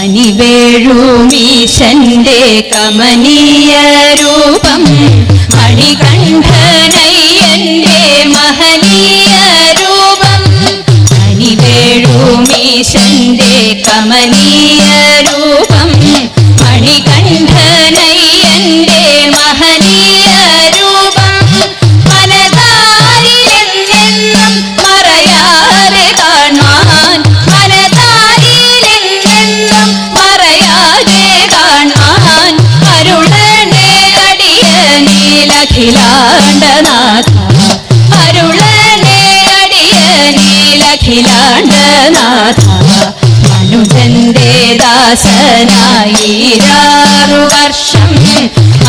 കനിവേഴുമീശന്റെ കമനീയ രൂപം. മണികണ്ഠനയ്യന്റെ മഹനീയ രൂപം. കനിവേഴുമീശന്റെ കമനീയ രൂപം. അടിയനീലഖിലാണ്ടനാഥ അരുളണേ അടിയനീലഖിലാണ്ടനാഥ മനുജന്റെ ദാസനായിരാറു വർഷം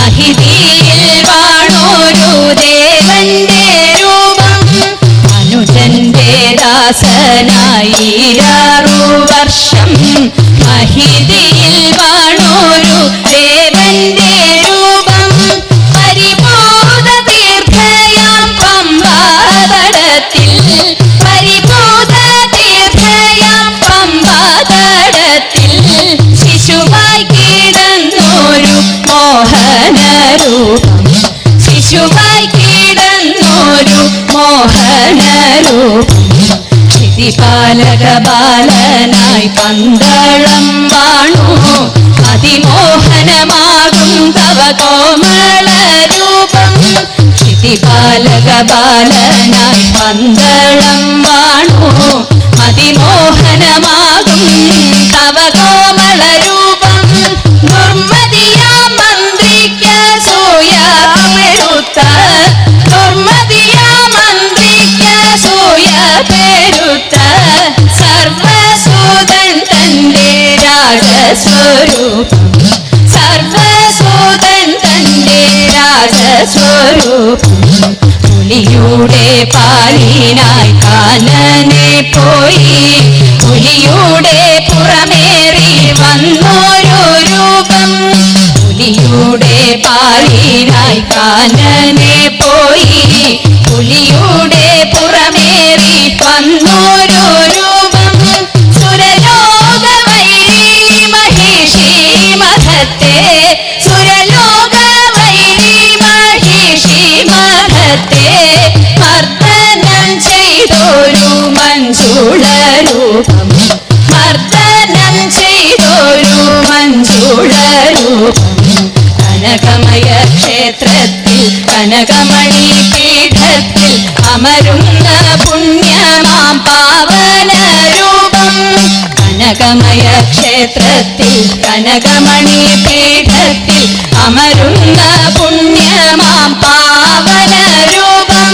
അഹിതിയിൽ വാണോരു ദേവന്റെ രൂപം. മനുജന്റെ ദാസനായിരാറു വർഷം മഹിതിയിൽ മോഹനരൂപം. ശിശുവായി കിടന്നൊരു മോഹനരൂപം. പാലക ബാലനായി പന്തളം വാണു. അതിമോഹനമാകും തവ കോമള രൂപം. പാലക ബാലനായി പന്തളം വാണു. അതിമോഹനമാകും തവ രാജസ്വരൂപം. രാജസ്വരൂപം. പുലിയുടെ പാലിനായി കാനനെ പോയി. പുലിയുടെ പുറമേറി വന്നോരോ രൂപം. പുലിയുടെ പാലിനായി കാനനെ മഹത്തെ സുരലോക വൈരി മഹിഷി മഹത്തെ മർദ്ദനം ചെയ്തൊരു മഞ്ജുള രൂപം മർദ്ദനം ചെയ്തൊരു മഞ്ജുള കനകമയ ക്ഷേത്രത്തിൽ കനകമണി പീഠത്തിൽ അമരുന്ന പുണ്യമാം കനകമയ ക്ഷേത്രത്തിൽ കനകമണി പീഠത്തിൽ അമരുന്ന പുണ്യമാം പാവന രൂപം.